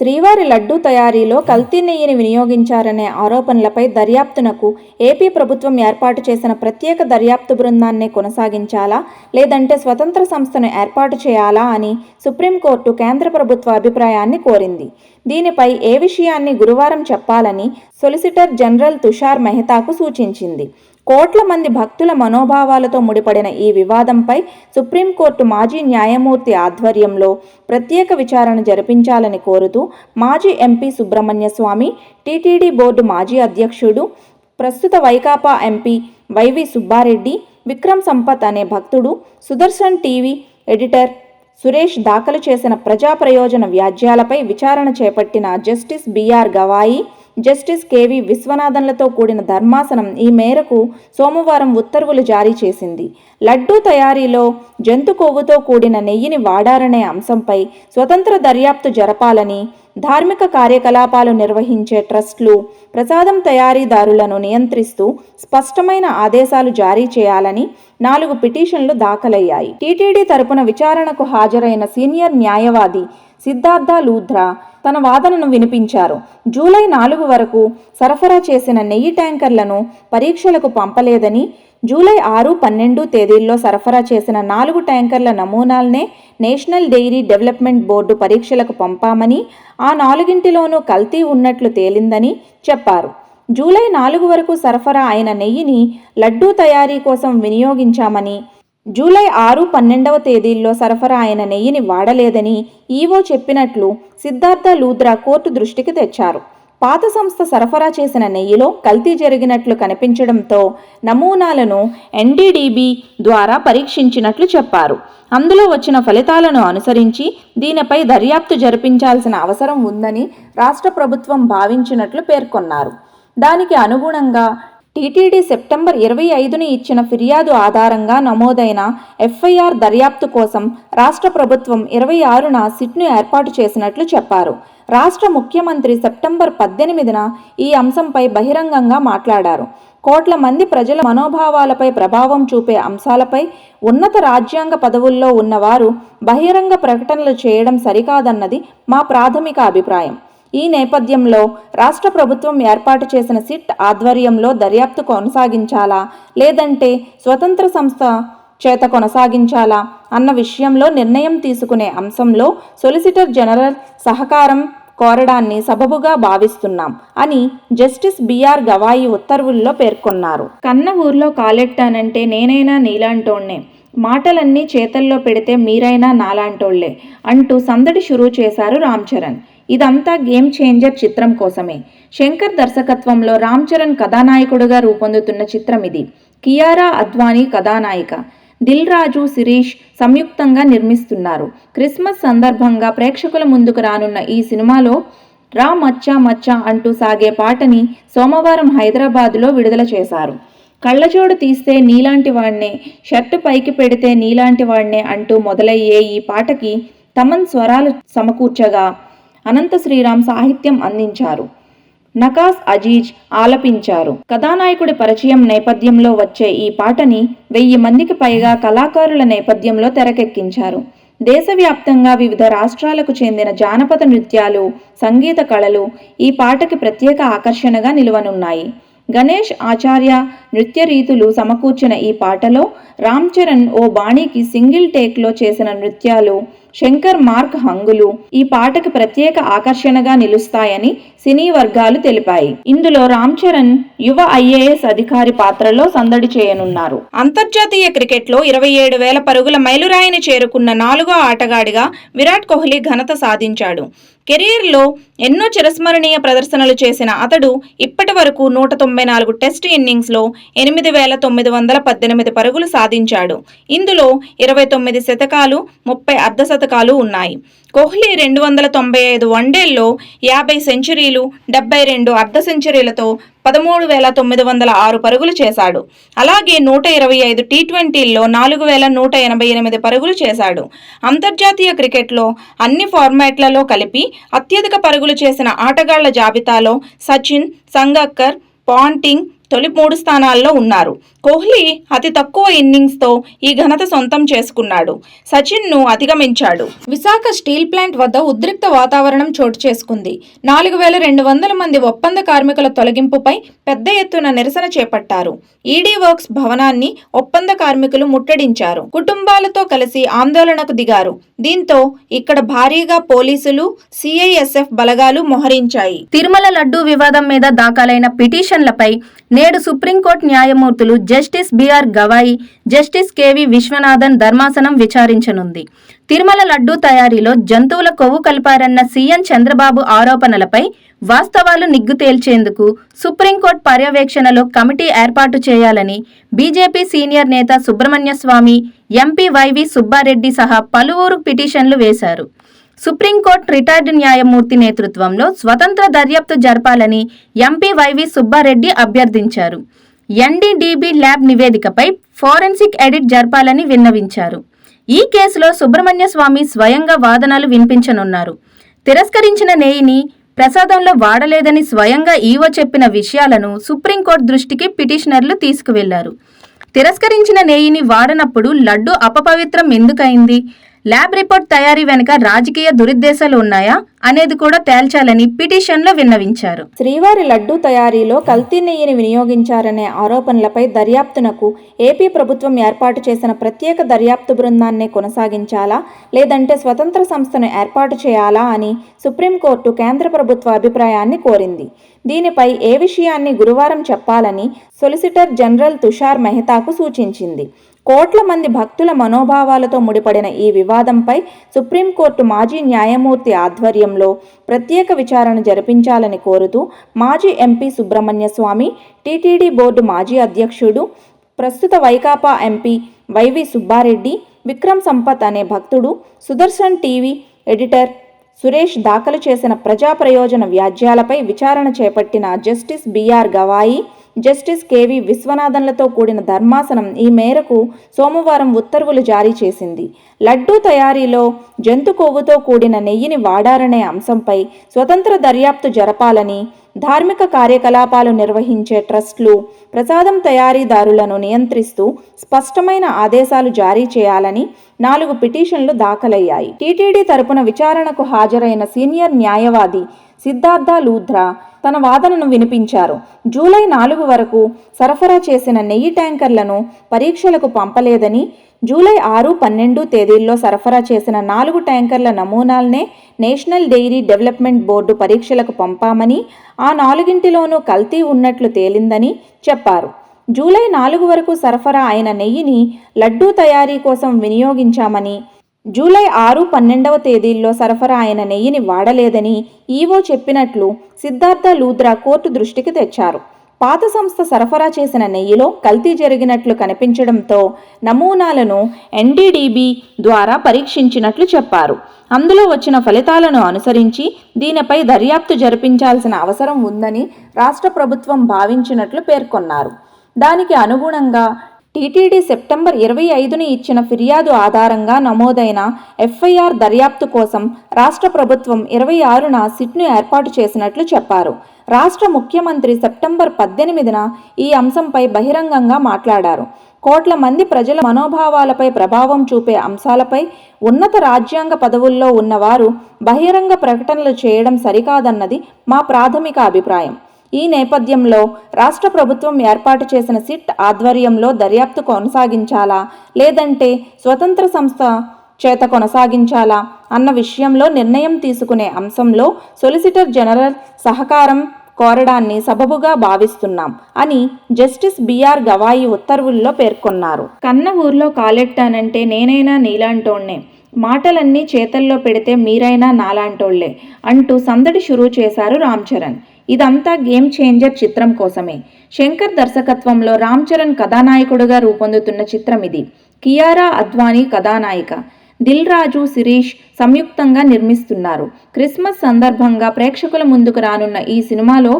శ్రీవారి లడ్డూ తయారీలో కల్తీ నెయ్యిని వినియోగించారనే ఆరోపణలపై దర్యాప్తునకు ఏపీ ప్రభుత్వం ఏర్పాటు చేసిన ప్రత్యేక దర్యాప్తు బృందాన్నే కొనసాగించాలా? లేదంటే స్వతంత్ర సంస్థను ఏర్పాటు చేయాలా అని సుప్రీంకోర్టు కేంద్ర ప్రభుత్వ అభిప్రాయాన్ని కోరింది. దీనిపై ఏ విషయాన్ని గురువారం చెప్పాలని సొలిసిటర్ జనరల్ తుషార్ మెహతాకు సూచించింది. కోట్ల మంది భక్తుల మనోభావాలతో ముడిపడిన ఈ వివాదంపై సుప్రీంకోర్టు మాజీ న్యాయమూర్తి ఆధ్వర్యంలో ప్రత్యేక విచారణ జరిపించాలని కోరుతూ మాజీ MP Subrahmanya Swamy TTD board మాజీ అధ్యక్షుడు ప్రస్తుత వైకాపా ఎంపీ వైవి సుబ్బారెడ్డి విక్రమ్ సంపత్ అనే భక్తుడు సుదర్శన్ టీవీ ఎడిటర్ సురేష్ దాఖలు చేసిన ప్రజా ప్రయోజన వ్యాజ్యాలపై విచారణ చేపట్టిన justice BR Gavai justice KV విశ్వనాథన్లతో కూడిన ధర్మాసనం ఈ మేరకు సోమవారం ఉత్తర్వులు జారీ చేసింది. లడ్డూ తయారీలో జంతు కొవ్వుతో కూడిన నెయ్యిని వాడారనే అంశంపై స్వతంత్ర దర్యాప్తు జరపాలని ధార్మిక కార్యకలాపాలు నిర్వహించే ట్రస్టులు ప్రసాదం తయారీదారులను నియంత్రిస్తూ స్పష్టమైన ఆదేశాలు జారీ చేయాలని నాలుగు పిటిషన్లు దాఖలయ్యాయి. టీటీడీ తరపున విచారణకు హాజరైన సీనియర్ న్యాయవాది సిద్ధార్థ లూథ్రా తన వాదనను వినిపించారు. జూలై నాలుగు వరకు సరఫరా చేసిన నెయ్యి ట్యాంకర్లను పరీక్షలకు పంపలేదని జూలై ఆరు పన్నెండు తేదీల్లో సరఫరా చేసిన నాలుగు ట్యాంకర్ల నమూనాలనే నేషనల్ డెయిరీ డెవలప్మెంట్ బోర్డు పరీక్షలకు పంపామని ఆ నాలుగింటిలోనూ కల్తీ ఉన్నట్లు తేలిందని చెప్పారు. జూలై నాలుగు వరకు సరఫరా అయిన నెయ్యిని లడ్డూ తయారీ కోసం వినియోగించామని జూలై ఆరు పన్నెండవ తేదీల్లో సరఫరా అయిన నెయ్యిని వాడలేదని ఈవో చెప్పినట్లు సిద్ధార్థ లూద్రా కోర్టు దృష్టికి తెచ్చారు. పాత సంస్థ సరఫరా చేసిన నెయ్యిలో కల్తీ జరిగినట్లు కనిపించడంతో నమూనాలను ఎన్డీడీబీ ద్వారా పరీక్షించినట్లు చెప్పారు. అందులో వచ్చిన ఫలితాలను అనుసరించి దీనిపై దర్యాప్తు జరిపించాల్సిన అవసరం ఉందని రాష్ట్ర ప్రభుత్వం భావించినట్లు పేర్కొన్నారు. దానికి అనుగుణంగా టీటీడీ సెప్టెంబర్ ఇరవై ఐదున ఇచ్చిన ఫిర్యాదు ఆధారంగా నమోదైన ఎఫ్ఐఆర్ దర్యాప్తు కోసం రాష్ట్ర ప్రభుత్వం ఇరవై ఆరున సిట్ను ఏర్పాటు చేసినట్లు చెప్పారు. రాష్ట్ర ముఖ్యమంత్రి సెప్టెంబర్ పద్దెనిమిదిన ఈ అంశంపై బహిరంగంగా మాట్లాడారు. కోట్ల మంది ప్రజల మనోభావాలపై ప్రభావం చూపే అంశాలపై ఉన్నత రాజ్యాంగ పదవుల్లో ఉన్నవారు బహిరంగ ప్రకటనలు చేయడం సరికాదన్నది మా ప్రాథమిక అభిప్రాయం. ఈ నేపథ్యంలో రాష్ట్ర ప్రభుత్వం ఏర్పాటు చేసిన సిట్ ఆధ్వర్యంలో దర్యాప్తు కొనసాగించాలా? లేదంటే స్వతంత్ర సంస్థ చేత కొనసాగించాలా? అన్న విషయంలో నిర్ణయం తీసుకునే అంశంలో సొలిసిటర్ జనరల్ సహకారం కోరడాన్ని సబబుగా భావిస్తున్నాం అని జస్టిస్ బిఆర్ గవాయి ఉత్తర్వుల్లో పేర్కొన్నారు. కన్న ఊర్లో కాలెట్టానంటే నేనైనా నీలాంటోణ్ణే మాటలన్నీ చేతల్లో పెడితే మీరైనా నాలాంటోళ్ళే అంటూ సందడి షురూ చేశారు రామ్ చరణ్. ఇదంతా గేమ్ చేంజర్ చిత్రం కోసమే. శంకర్ దర్శకత్వంలో రామ్ చరణ్ కథానాయకుడుగా రూపొందుతున్న చిత్రం ఇది. కియారా అద్వానీ కథానాయిక. దిల్ రాజు శిరీష్ సంయుక్తంగా నిర్మిస్తున్నారు. క్రిస్మస్ సందర్భంగా ప్రేక్షకుల ముందుకు రానున్న ఈ సినిమాలో రా మచ్చా మచ్చా అంటూ సాగే పాటని సోమవారం హైదరాబాదులో విడుదల చేశారు. కళ్ళజోడు తీస్తే నీలాంటి వాణ్ణే షర్టు పైకి పెడితే నీలాంటి వాణ్ణే అంటూ మొదలయ్యే ఈ పాటకి తమన్ స్వరాలు సమకూర్చగా అనంత శ్రీరామ్ సాహిత్యం అందించారు. నకాస్ అజీజ్ ఆలపించారు. కథానాయకుడి పరిచయం నేపథ్యంలో వచ్చే ఈ పాటని వెయ్యి మందికి పైగా కళాకారుల నేపథ్యంలో తెరకెక్కించారు. దేశవ్యాప్తంగా వివిధ రాష్ట్రాలకు చెందిన జానపద నృత్యాలు సంగీత కళలు ఈ పాటకి ప్రత్యేక ఆకర్షణగా నిలువనున్నాయి. గణేష్ ఆచార్య నృత్య రీతులు సమకూర్చిన ఈ పాటలో రామ్ చరణ్ ఓ బాణీకి సింగిల్ టేక్లో చేసిన నృత్యాలు శంకర్ మార్క్ హంగులు ఈ పాటకు ప్రత్యేక ఆకర్షణగా నిలుస్తాయని సినీ వర్గాలు తెలిపాయి. ఇందులో రామ్ చరణ్ యువ ఐఏఎస్ అధికారి పాత్రలో సందడి చేయనున్నారు. అంతర్జాతీయ క్రికెట్లో ఇరవై ఏడు వేల పరుగుల మైలురాయిని చేరుకున్న నాలుగో ఆటగాడిగా విరాట్ కోహ్లీ ఘనత సాధించాడు. కెరీర్లో ఎన్నో చిరస్మరణీయ ప్రదర్శనలు చేసిన అతడు ఇప్పటి వరకు నూట తొంభై నాలుగు టెస్ట్ ఇన్నింగ్స్లో ఎనిమిది వేల తొమ్మిది వందల పద్దెనిమిది పరుగులు సాధించాడు. ఇందులో ఇరవై తొమ్మిది శతకాలు ముప్పై అర్ధ శతకాలు ఉన్నాయి. కోహ్లీ రెండు వందల తొంభై ఐదు వన్డేల్లో యాభై సెంచరీలు డెబ్బై రెండు అర్ధ సెంచరీలతో పదమూడు వేల తొమ్మిది వందల ఆరు పరుగులు చేశాడు. అలాగే నూట ఇరవై ఐదు టీ ట్వంటీల్లో నాలుగు వేల నూట ఎనభై ఎనిమిది పరుగులు చేశాడు. అంతర్జాతీయ క్రికెట్లో అన్ని ఫార్మాట్లలో కలిపి అత్యధిక పరుగులు చేసిన ఆటగాళ్ళ జాబితాలో సచిన్ సంగక్కర్ పాంటింగ్ తొలి మూడు స్థానాల్లో ఉన్నారు. కోహ్లీ అతి తక్కువ ఇన్నింగ్స్తో ఈ ఘనత సొంతం చేసుకున్నాడు. సచిన్ను అధిగమించాడు. విశాఖ స్టీల్ ప్లాంట్ వద్ద ఉద్రిక్త వాతావరణం చోటు చేసుకుంది. నాలుగు వేల రెండు వందల మంది ఒప్పంద కార్మికుల తొలగింపుపై పెద్ద ఎత్తున నిరసన చేపట్టారు. ఈడీ వర్క్స్ భవనాన్ని ఒప్పంద కార్మికులు ముట్టడించారు. కుటుంబాలతో కలిసి ఆందోళనకు దిగారు. దీంతో ఇక్కడ భారీగా పోలీసులు సిఐఎస్ఎఫ్ బలగాలు మోహరించాయి. తిరుమల లడ్డూ వివాదం మీద దాఖలైన పిటిషన్లపై నేడు సుప్రీంకోర్టు న్యాయమూర్తులు justice BR Gavai justice KV Viswanathan ధర్మాసనం విచారించనుంది. తిరుమల లడ్డూ తయారీలో జంతువుల కొవ్వు కలిపారన్న సీఎం చంద్రబాబు ఆరోపణలపై వాస్తవాలు నిగ్గు తేల్చేందుకు సుప్రీంకోర్టు పర్యవేక్షణలో కమిటీ ఏర్పాటు చేయాలని బీజేపీ సీనియర్ నేత Subramanya Swamy MP Y V Subba Reddy సహా పలువురు పిటిషన్లు వేశారు. సుప్రీంకోర్టు రిటైర్డ్ న్యాయమూర్తి నేతృత్వంలో స్వతంత్ర దర్యాప్తు జరపాలని ఎంపీ వైవి సుబ్బారెడ్డి అభ్యర్థించారు. ఎన్డీడీబీ ల్యాబ్ నివేదికపై ఫోరెన్సిక్ ఎడిట్ జరపాలని విన్నవించారు. ఈ కేసులో సుబ్రహ్మణ్య స్వామి స్వయంగా వాదనలు వినిపించనున్నారు. తిరస్కరించిన నేయిని ప్రసాదంలో వాడలేదని స్వయంగా ఈవో చెప్పిన విషయాలను సుప్రీంకోర్టు దృష్టికి పిటిషనర్లు తీసుకువెళ్ళారు. తిరస్కరించిన నేయిని వాడనప్పుడు లడ్డు అపపవిత్రం ఎందుకైంది? ల్యాబ్ రిపోర్ట్ తయారీ వెనుక రాజకీయ దురుద్దేశాలు ఉన్నాయా అనేది కూడా తేల్చాలని పిటిషన్లో విన్నవించారు. శ్రీవారి లడ్డూ తయారీలో కల్తీ నెయ్యిని వినియోగించారనే ఆరోపణలపై దర్యాప్తునకు ఏపీ ప్రభుత్వం ఏర్పాటు చేసిన ప్రత్యేక దర్యాప్తు బృందాన్ని కొనసాగించాలా? లేదంటే స్వతంత్ర సంస్థను ఏర్పాటు చేయాలా అని సుప్రీంకోర్టు కేంద్ర ప్రభుత్వ అభిప్రాయాన్ని కోరింది. దీనిపై ఏ విషయాన్ని గురువారం చెప్పాలని సొలిసిటర్ జనరల్ తుషార్ మెహతాకు సూచించింది. కోట్ల మంది భక్తుల మనోభావాలతో ముడిపడిన ఈ వివాదంపై సుప్రీంకోర్టు మాజీ న్యాయమూర్తి ఆధ్వర్యంలో ప్రత్యేక విచారణ జరిపించాలని కోరుతూ మాజీ MP Subrahmanya Swamy TTD board మాజీ అధ్యక్షుడు ప్రస్తుత వైకాపా ఎంపీ వైవి సుబ్బారెడ్డి విక్రమ్ సంపత్ అనే భక్తుడు సుదర్శన్ టీవీ ఎడిటర్ సురేష్ దాఖలు చేసిన ప్రజా ప్రయోజన వ్యాజ్యాలపై విచారణ చేపట్టిన justice BR Gavai justice KV విశ్వనాథన్లతో కూడిన ధర్మాసనం ఈ మేరకు సోమవారం ఉత్తర్వులు జారీ చేసింది. లడ్డూ తయారీలో జంతు కొవ్వుతో కూడిన నెయ్యిని వాడారనే అంశంపై స్వతంత్ర దర్యాప్తు జరపాలని ధార్మిక కార్యకలాపాలు నిర్వహించే ట్రస్టులు ప్రసాదం తయారీదారులను నియంత్రిస్తూ స్పష్టమైన ఆదేశాలు జారీ చేయాలని నాలుగు పిటిషన్లు దాఖలయ్యాయి. టీటీడీ తరపున విచారణకు హాజరైన సీనియర్ న్యాయవాది సిద్ధార్థ లూథ్రా తన వాదనను వినిపించారు. జూలై నాలుగు వరకు సరఫరా చేసిన నెయ్యి ట్యాంకర్లను పరీక్షలకు పంపలేదని జూలై ఆరు పన్నెండు తేదీల్లో సరఫరా చేసిన నాలుగు ట్యాంకర్ల నమూనాలనే నేషనల్ డెయిరీ డెవలప్మెంట్ బోర్డు పరీక్షలకు పంపామని ఆ నాలుగింటిలోనూ కల్తీ ఉన్నట్లు తేలిందని చెప్పారు. జూలై నాలుగు వరకు సరఫరా అయిన నెయ్యిని లడ్డూ తయారీ కోసం వినియోగించామని జూలై ఆరు పన్నెండవ తేదీల్లో సరఫరా అయిన నెయ్యిని వాడలేదని ఈవో చెప్పినట్లు సిద్ధార్థ లూద్రా కోర్టు దృష్టికి తెచ్చారు. పాత సంస్థ సరఫరా చేసిన నెయ్యిలో కల్తీ జరిగినట్లు కనిపించడంతో నమూనాలను ఎన్డీడీబీ ద్వారా పరీక్షించినట్లు చెప్పారు. అందులో వచ్చిన ఫలితాలను అనుసరించి దీనిపై దర్యాప్తు జరిపించాల్సిన అవసరం ఉందని రాష్ట్ర ప్రభుత్వం భావించినట్లు పేర్కొన్నారు. దానికి అనుగుణంగా టీటీడీ సెప్టెంబర్ ఇరవై ఐదున ఇచ్చిన ఫిర్యాదు ఆధారంగా నమోదైన ఎఫ్ఐఆర్ దర్యాప్తు కోసం రాష్ట్ర ప్రభుత్వం ఇరవై ఆరున సిట్ను ఏర్పాటు చేసినట్లు చెప్పారు. రాష్ట్ర ముఖ్యమంత్రి సెప్టెంబర్ పద్దెనిమిదిన ఈ అంశంపై బహిరంగంగా మాట్లాడారు. కోట్ల మంది ప్రజల మనోభావాలపై ప్రభావం చూపే అంశాలపై ఉన్నత రాజ్యాంగ పదవుల్లో ఉన్నవారు బహిరంగ ప్రకటనలు చేయడం సరికాదన్నది మా ప్రాథమిక అభిప్రాయం. ఈ నేపథ్యంలో రాష్ట్ర ప్రభుత్వం ఏర్పాటు చేసిన సిట్ ఆధ్వర్యంలో దర్యాప్తు కొనసాగించాలా? లేదంటే స్వతంత్ర సంస్థ చేత కొనసాగించాలా? అన్న విషయంలో నిర్ణయం తీసుకునే అంశంలో సొలిసిటర్ జనరల్ సహకారం కోరడాన్ని సబబుగా భావిస్తున్నాం అని జస్టిస్ బిఆర్ గవాయి ఉత్తర్వుల్లో పేర్కొన్నారు. కన్న ఊర్లో కాలెట్టానంటే నేనైనా నీలాంటోణ్ణే మాటలన్నీ చేతల్లో పెడితే మీరైనా నాలాంటోళ్ళే అంటూ సందడి షురూ చేశారు రామ్ చరణ్. ఇదంతా గేమ్ చేంజర్ చిత్రం కోసమే. శంకర్ దర్శకత్వంలో రామ్ చరణ్ కథానాయకుడుగా రూపొందుతున్న చిత్రం ఇది. కియారా అద్వానీ కథానాయిక. దిల్ రాజు శిరీష్ సంయుక్తంగా నిర్మిస్తున్నారు. క్రిస్మస్ సందర్భంగా ప్రేక్షకుల ముందుకు రానున్న ఈ సినిమాలో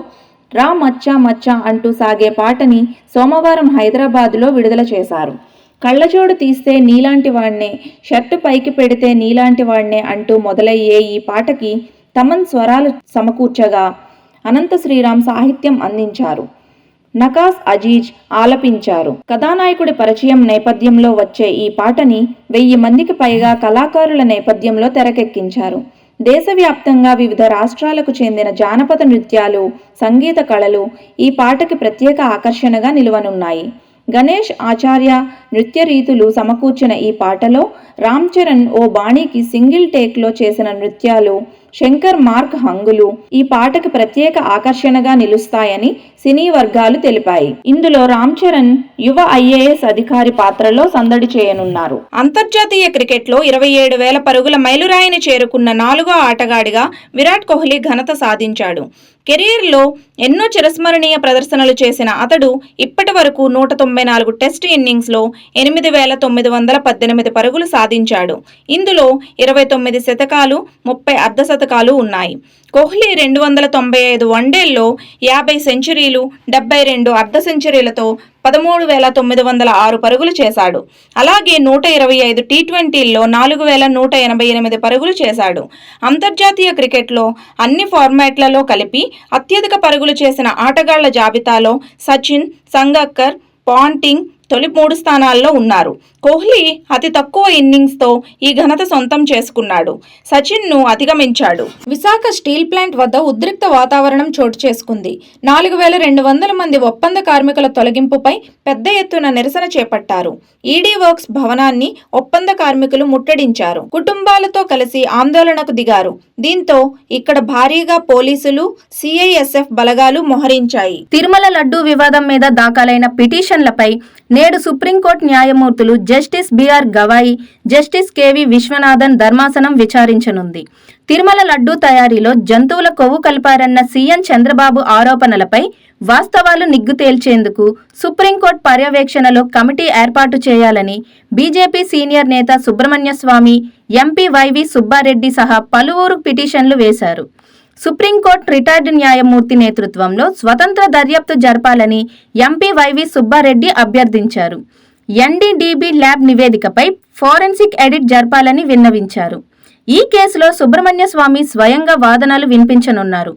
రా మచ్చా మచ్చా అంటూ సాగే పాటని సోమవారం హైదరాబాదులో విడుదల చేశారు. కళ్ళజోడు తీస్తే నీలాంటి వాణ్ణే షర్టు పైకి పెడితే నీలాంటి వాణ్ణే అంటూ మొదలయ్యే ఈ పాటకి తమన్ స్వరాలు సమకూర్చగా అనంత శ్రీరామ్ సాహిత్యం అందించారు. నకాస్ అజీజ్ ఆలపించారు. కథానాయకుడి పరిచయం నేపథ్యంలో వచ్చే ఈ పాటని వెయ్యి మందికి పైగా కళాకారుల నేపథ్యంలో తెరకెక్కించారు. దేశవ్యాప్తంగా వివిధ రాష్ట్రాలకు చెందిన జానపద నృత్యాలు సంగీత కళలు ఈ పాటకి ప్రత్యేక ఆకర్షణగా నిలువనున్నాయి. గణేష్ ఆచార్య నృత్య రీతులు సమకూర్చిన ఈ పాటలో రామ్ చరణ్ ఓ బాణీకి సింగిల్ టేక్లో చేసిన నృత్యాలు శంకర్ మార్క్ హంగులు ఈ పాటకు ప్రత్యేక ఆకర్షణగా నిలుస్తాయని సినీ వర్గాలు తెలిపాయి. ఇందులో రామ్ చరణ్ యువ ఐఏఎస్ అధికారి పాత్రలో సందడి చేయనున్నారు. అంతర్జాతీయ క్రికెట్లో ఇరవై ఏడు వేల పరుగుల మైలురాయిని చేరుకున్న నాలుగో ఆటగాడిగా విరాట్ కోహ్లీ ఘనత సాధించాడు. కెరీర్లో ఎన్నో చిరస్మరణీయ ప్రదర్శనలు చేసిన అతడు ఇప్పటి వరకు నూట తొంభై నాలుగు టెస్ట్ ఇన్నింగ్స్లో ఎనిమిది వేల తొమ్మిది వందల పద్దెనిమిది పరుగులు సాధించాడు. ఇందులో ఇరవై తొమ్మిది శతకాలు ముప్పై అర్ధ శతకాలు ఉన్నాయి. కోహ్లీ రెండు వందల తొంభై ఐదు వన్డేల్లో యాభై సెంచరీలు డెబ్బై రెండు అర్ధ సెంచరీలతో పదమూడు వేల తొమ్మిది వందల ఆరు పరుగులు చేశాడు. అలాగే నూట ఇరవై ఐదు టీ ట్వంటీల్లో నాలుగు వేల నూట ఎనభై ఎనిమిది పరుగులు చేశాడు. అంతర్జాతీయ క్రికెట్లో అన్ని ఫార్మాట్లలో కలిపి అత్యధిక పరుగులు చేసిన ఆటగాళ్ళ జాబితాలో సచిన్ సంగక్కర్ పాంటింగ్ తొలి మూడు స్థానాల్లో ఉన్నారు. కోహ్లీ అతి తక్కువ ఇన్నింగ్స్తో ఈ ఘనత సొంతం చేసుకున్నాడు. సచిన్ను అధిగమించాడు. విశాఖ స్టీల్ ప్లాంట్ వద్ద ఉద్రిక్త వాతావరణం చోటు చేసుకుంది. నాలుగు వేల రెండు వందల మంది ఒప్పంద కార్మికుల తొలగింపుపై పెద్ద ఎత్తున నిరసన చేపట్టారు. ఈడీ వర్క్స్ భవనాన్ని ఒప్పంద కార్మికులు ముట్టడించారు. కుటుంబాలతో కలిసి ఆందోళనకు దిగారు. దీంతో ఇక్కడ భారీగా పోలీసులు సిఐఎస్ఎఫ్ బలగాలు మోహరించాయి. తిరుమల లడ్డూ వివాదం మీద దాఖలైన పిటిషన్లపై నేడు సుప్రీంకోర్టు న్యాయమూర్తులు justice BR Gavai justice KV Viswanathan ధర్మాసనం విచారించనుంది. తిరుమల లడ్డూ తయారీలో జంతువుల కొవ్వు కలిపారన్న సీఎం చంద్రబాబు ఆరోపణలపై వాస్తవాలు నిగ్గు తేల్చేందుకు సుప్రీంకోర్టు పర్యవేక్షణలో కమిటీ ఏర్పాటు చేయాలని బీజేపీ సీనియర్ నేత Subramanya Swamy MP Y V Subba Reddy సహా పలువురు పిటిషన్లు వేశారు. సుప్రీంకోర్టు రిటైర్డ్ న్యాయమూర్తి నేతృత్వంలో స్వతంత్ర దర్యాప్తు జరపాలని ఎంపీ వైవి సుబ్బారెడ్డి అభ్యర్థించారు. ఎన్డీడీబీ ల్యాబ్ నివేదికపై ఫోరెన్సిక్ ఎడిట్ జరపాలని విన్నవించారు. ఈ కేసులో సుబ్రహ్మణ్య స్వామి స్వయంగా వాదనలు వినిపించనున్నారు.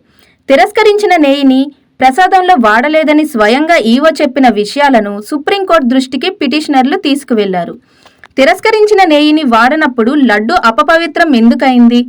తిరస్కరించిన నేయిని ప్రసాదంలో వాడలేదని స్వయంగా ఈవో చెప్పిన విషయాలను సుప్రీంకోర్టు దృష్టికి పిటిషనర్లు తీసుకువెళ్ళారు. తిరస్కరించిన నేయిని వాడనప్పుడు లడ్డు అపపవిత్రం ఎందుకైంది?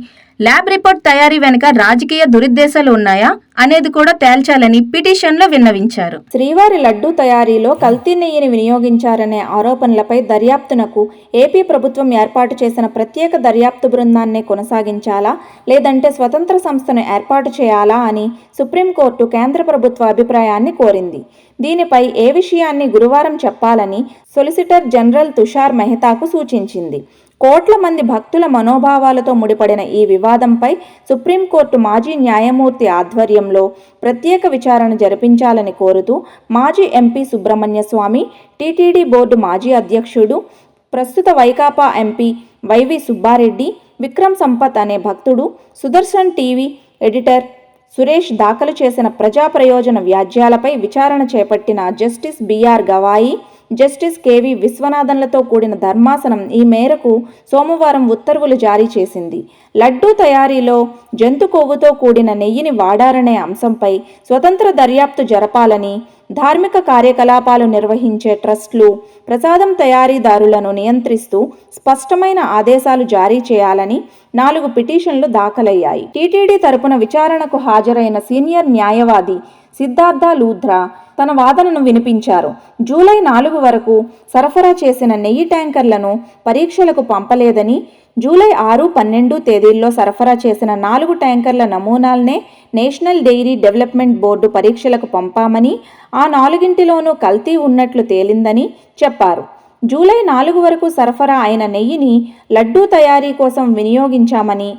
ల్యాబ్ రిపోర్ట్ తయారీ వెనుక రాజకీయ దురుద్దేశాలు ఉన్నాయా అనేది కూడా తేల్చాలని పిటిషన్లో విన్నవించారు. శ్రీవారి లడ్డూ తయారీలో కల్తీ నెయ్యిని వినియోగించారనే ఆరోపణలపై దర్యాప్తునకు ఏపీ ప్రభుత్వం ఏర్పాటు చేసిన ప్రత్యేక దర్యాప్తు బృందాన్ని కొనసాగించాలా? లేదంటే స్వతంత్ర సంస్థను ఏర్పాటు చేయాలా అని సుప్రీంకోర్టు కేంద్ర ప్రభుత్వ అభిప్రాయాన్ని కోరింది. దీనిపై ఏ విషయాన్ని గురువారం చెప్పాలని సొలిసిటర్ జనరల్ తుషార్ మెహతాకు సూచించింది. కోట్ల మంది భక్తుల మనోభావాలతో ముడిపడిన ఈ వివాదంపై సుప్రీంకోర్టు మాజీ న్యాయమూర్తి ఆధ్వర్యంలో ప్రత్యేక విచారణ జరిపించాలని కోరుతూ మాజీ MP Subrahmanya Swamy TTD board మాజీ అధ్యక్షుడు ప్రస్తుత వైకాపా ఎంపీ వైవి సుబ్బారెడ్డి విక్రమ్ సంపత్ అనే భక్తుడు సుదర్శన్ టీవీ ఎడిటర్ సురేష్ దాఖలు చేసిన ప్రజా ప్రయోజన వ్యాజ్యాలపై విచారణ చేపట్టిన justice BR Gavai justice KV విశ్వనాథన్లతో కూడిన ధర్మాసనం ఈ మేరకు సోమవారం ఉత్తర్వులు జారీ చేసింది. లడ్డూ తయారీలో జంతు కొవ్వుతో కూడిన నెయ్యిని వాడారనే అంశంపై స్వతంత్ర దర్యాప్తు జరపాలని ధార్మిక కార్యకలాపాలు నిర్వహించే ట్రస్టులు ప్రసాదం తయారీదారులను నియంత్రిస్తూ స్పష్టమైన ఆదేశాలు జారీ చేయాలని నాలుగు పిటిషన్లు దాఖలయ్యాయి. టీటీడీ తరపున విచారణకు హాజరైన సీనియర్ న్యాయవాది సిద్ధార్థ లూథ్రా తన వాదనను వినిపించారు. జూలై నాలుగు వరకు సరఫరా చేసిన నెయ్యి ట్యాంకర్లను పరీక్షలకు పంపలేదని జూలై ఆరు పన్నెండు తేదీల్లో సరఫరా చేసిన నాలుగు ట్యాంకర్ల నమూనాలనే నేషనల్ డెయిరీ డెవలప్మెంట్ బోర్డు పరీక్షలకు పంపామని ఆ నాలుగింటిలోనూ కల్తీ ఉన్నట్లు తేలిందని చెప్పారు. జూలై నాలుగు వరకు సరఫరా అయిన నెయ్యిని లడ్డూ తయారీ కోసం వినియోగించామని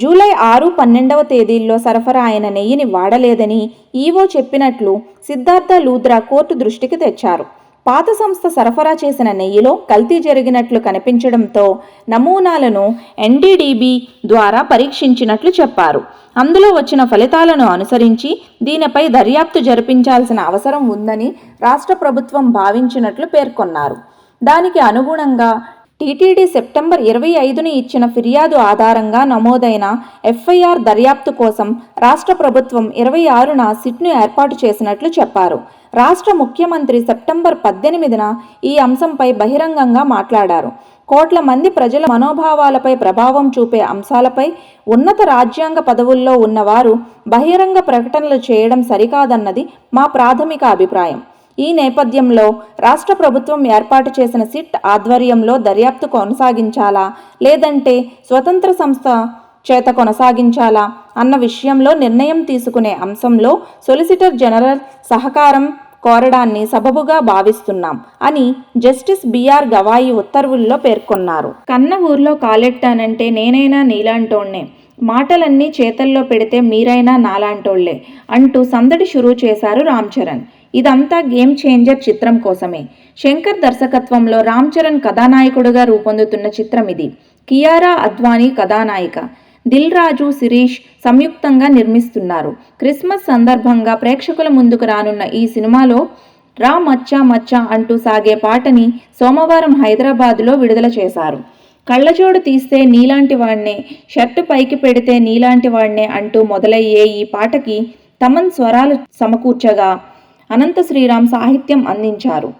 జూలై ఆరు పన్నెండవ తేదీల్లో సరఫరా అయిన నెయ్యిని వాడలేదని ఈవో చెప్పినట్లు సిద్ధార్థ లూద్రా కోర్టు దృష్టికి తెచ్చారు. పాత సంస్థ సరఫరా చేసిన నెయ్యిలో కల్తీ జరిగినట్లు కనిపించడంతో నమూనాలను ఎన్డీడీబీ ద్వారా పరీక్షించినట్లు చెప్పారు. అందులో వచ్చిన ఫలితాలను అనుసరించి దీనిపై దర్యాప్తు జరిపించాల్సిన అవసరం ఉందని రాష్ట్ర ప్రభుత్వం భావించినట్లు పేర్కొన్నారు. దానికి అనుగుణంగా టీటీడీ సెప్టెంబర్ ఇరవై ఐదున ఇచ్చిన ఫిర్యాదు ఆధారంగా నమోదైన ఎఫ్ఐఆర్ దర్యాప్తు కోసం రాష్ట్ర ప్రభుత్వం ఇరవై ఆరున సిట్ను ఏర్పాటు చేసినట్లు చెప్పారు. రాష్ట్ర ముఖ్యమంత్రి సెప్టెంబర్ పద్దెనిమిదిన ఈ అంశంపై బహిరంగంగా మాట్లాడారు. కోట్ల మంది ప్రజల మనోభావాలపై ప్రభావం చూపే అంశాలపై ఉన్నత రాజ్యాంగ పదవుల్లో ఉన్నవారు బహిరంగ ప్రకటనలు చేయడం సరికాదన్నది మా ప్రాథమిక అభిప్రాయం. ఈ నేపథ్యంలో రాష్ట్ర ప్రభుత్వం ఏర్పాటు చేసిన సిట్ ఆధ్వర్యంలో దర్యాప్తు కొనసాగించాలా? లేదంటే స్వతంత్ర సంస్థ చేత కొనసాగించాలా? అన్న విషయంలో నిర్ణయం తీసుకునే అంశంలో సొలిసిటర్ జనరల్ సహకారం కోరడాన్ని సబబుగా భావిస్తున్నాం అని జస్టిస్ బిఆర్ గవాయి ఉత్తర్వుల్లో పేర్కొన్నారు. కన్న ఊర్లో కాలెట్టానంటే నేనైనా నీలాంటోణ్ణే మాటలన్నీ చేతల్లో పెడితే మీరైనా నాలాంటోళ్ళే అంటూ సందడి షురూ చేశారు రామ్ చరణ్. ఇదంతా గేమ్ చేంజర్ చిత్రం కోసమే. శంకర్ దర్శకత్వంలో రామ్ చరణ్ కథానాయకుడుగా రూపొందుతున్న చిత్రం ఇది. కియారా అద్వానీ కథానాయిక. దిల్ రాజు శిరీష్ సంయుక్తంగా నిర్మిస్తున్నారు. క్రిస్మస్ సందర్భంగా ప్రేక్షకుల ముందుకు రానున్న ఈ సినిమాలో రా మచ్చా మచ్చా అంటూ సాగే పాటని సోమవారం హైదరాబాదులో విడుదల చేశారు. కళ్ళజోడు తీస్తే నీలాంటి వాణ్ణే షర్టు పైకి పెడితే నీలాంటి వాణ్ణే అంటూ మొదలయ్యే ఈ పాటకి తమన్ స్వరాలు సమకూర్చగా అనంత శ్రీరామ్ సాహిత్యం అందించారు.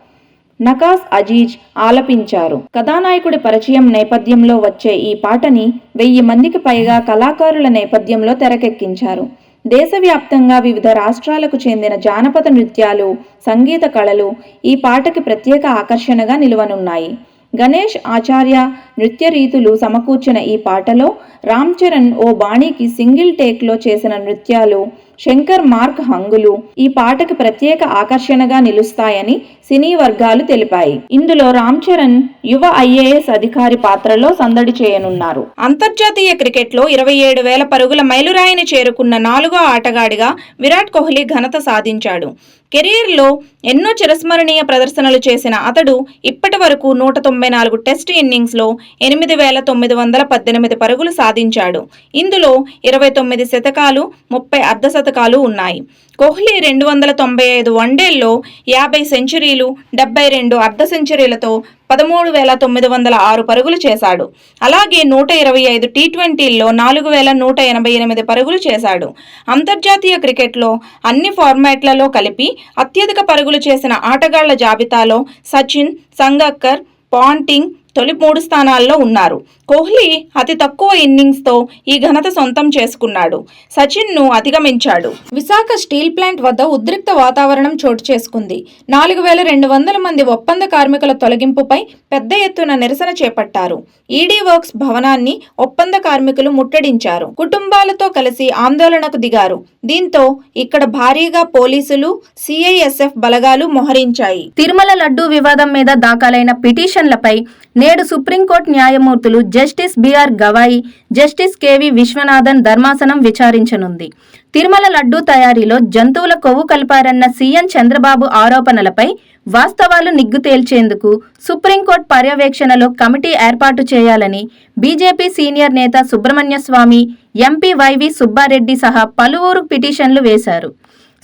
నకాస్ అజీజ్ ఆలపించారు. కథానాయకుడి పరిచయం నేపథ్యంలో వచ్చే ఈ పాటని వెయ్యి మందికి పైగా కళాకారుల నేపథ్యంలో తెరకెక్కించారు. దేశవ్యాప్తంగా వివిధ రాష్ట్రాలకు చెందిన జానపద నృత్యాలు సంగీత కళలు ఈ పాటకి ప్రత్యేక ఆకర్షణగా నిలువనున్నాయి. గణేష్ ఆచార్య నృత్య రీతులు సమకూర్చిన ఈ పాటలో రామ్ చరణ్ ఓ బాణీకి సింగిల్ టేక్లో చేసిన నృత్యాలు శంకర్ మార్క్ హంగులు ఈ పాటకు ప్రత్యేక ఆకర్షణగా నిలుస్తాయని సినీ వర్గాలు తెలిపాయి. ఇందులో రామ్ చరణ్ యువ ఐఏఎస్ అధికారి పాత్రలో సందడి చేయనున్నారు. అంతర్జాతీయ క్రికెట్లో ఇరవై ఏడు వేల పరుగుల మైలురాయిని చేరుకున్న నాలుగో ఆటగాడిగా విరాట్ కోహ్లీ ఘనత సాధించాడు. కెరీర్లో ఎన్నో చిరస్మరణీయ ప్రదర్శనలు చేసిన అతడు ఇప్పటి వరకు నూట తొంభై నాలుగు టెస్ట్ ఇన్నింగ్స్లో ఎనిమిది వేల తొమ్మిది వందల పద్దెనిమిది పరుగులు సాధించాడు. ఇందులో ఇరవై తొమ్మిది శతకాలు ముప్పై అర్ధ శతకాలు ఉన్నాయి. కోహ్లీ రెండు వందల తొంభై ఐదు వన్డేల్లో యాభై సెంచరీలు డెబ్బై రెండు అర్ధ సెంచరీలతో పదమూడు వేల తొమ్మిది వందల ఆరు పరుగులు చేశాడు. అలాగే నూట ఇరవై ఐదు టీ ట్వంటీల్లో నాలుగు వేల నూట ఎనభై ఎనిమిది పరుగులు చేశాడు. అంతర్జాతీయ క్రికెట్లో అన్ని ఫార్మాట్లలో కలిపి అత్యధిక పరుగులు చేసిన ఆటగాళ్ళ జాబితాలో సచిన్ సంగక్కర్ పాంటింగ్ తొలి మూడు స్థానాల్లో ఉన్నారు. కోహ్లీ అతి తక్కువ ఇన్నింగ్స్తో ఈ ఘనత సొంతం చేసుకున్నాడు. సచిన్ను అధిగమించాడు. విశాఖ స్టీల్ ప్లాంట్ వద్ద ఉద్రిక్త వాతావరణం చోటు చేసుకుంది. నాలుగు వేల రెండు వందల మంది ఒప్పంద కార్మికుల తొలగింపుపై పెద్ద ఎత్తున నిరసన చేపట్టారు. ఈడీ వర్క్స్ భవనాన్ని ఒప్పంద కార్మికులు ముట్టడించారు. కుటుంబాలతో కలిసి ఆందోళనకు దిగారు. దీంతో ఇక్కడ భారీగా పోలీసులు సిఐఎస్ఎఫ్ బలగాలు మోహరించాయి. తిరుమల లడ్డూ వివాదం మీద దాఖలైన పిటిషన్లపై నేడు సుప్రీంకోర్టు న్యాయమూర్తులు justice BR Gavai justice KV Viswanathan ధర్మాసనం విచారించనుంది. తిరుమల లడ్డూ తయారీలో జంతువుల కొవ్వు కలిపారన్న సీఎం చంద్రబాబు ఆరోపణలపై వాస్తవాలు నిగ్గు తేల్చేందుకు సుప్రీంకోర్టు పర్యవేక్షణలో కమిటీ ఏర్పాటు చేయాలని బీజేపీ సీనియర్ నేత Subramanya Swamy MP Y V Subba Reddy సహా పలువురు పిటిషన్లు వేశారు.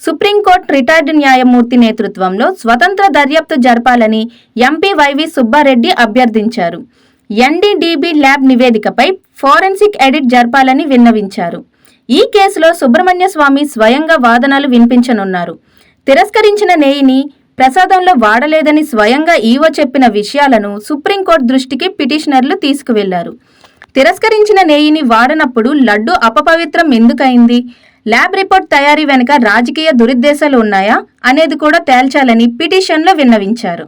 సుప్రీంకోర్టు రిటైర్డ్ న్యాయమూర్తి నేతృత్వంలో స్వతంత్ర దర్యాప్తు జరపాలని ఎంపీ వైవి సుబ్బారెడ్డి అభ్యర్థించారు. ఎన్డీడీబీ ల్యాబ్ నివేదికపై ఫోరెన్సిక్ ఎడిట్ జరపాలని విన్నవించారు. ఈ కేసులో సుబ్రహ్మణ్య స్వామి స్వయంగా వాదనలు వినిపించనున్నారు. తిరస్కరించిన నేయిని ప్రసాదంలో వాడలేదని స్వయంగా ఈవో చెప్పిన విషయాలను సుప్రీంకోర్టు దృష్టికి పిటిషనర్లు తీసుకువెళ్ళారు. తిరస్కరించిన నేయిని వాడనప్పుడు లడ్డు అపపవిత్రం ఎందుకైంది? ల్యాబ్ రిపోర్ట్ తయారీ వెనుక రాజకీయ దురుద్దేశాలు ఉన్నాయా అనేది కూడా తేల్చాలని పిటిషన్లో విన్నవించారు.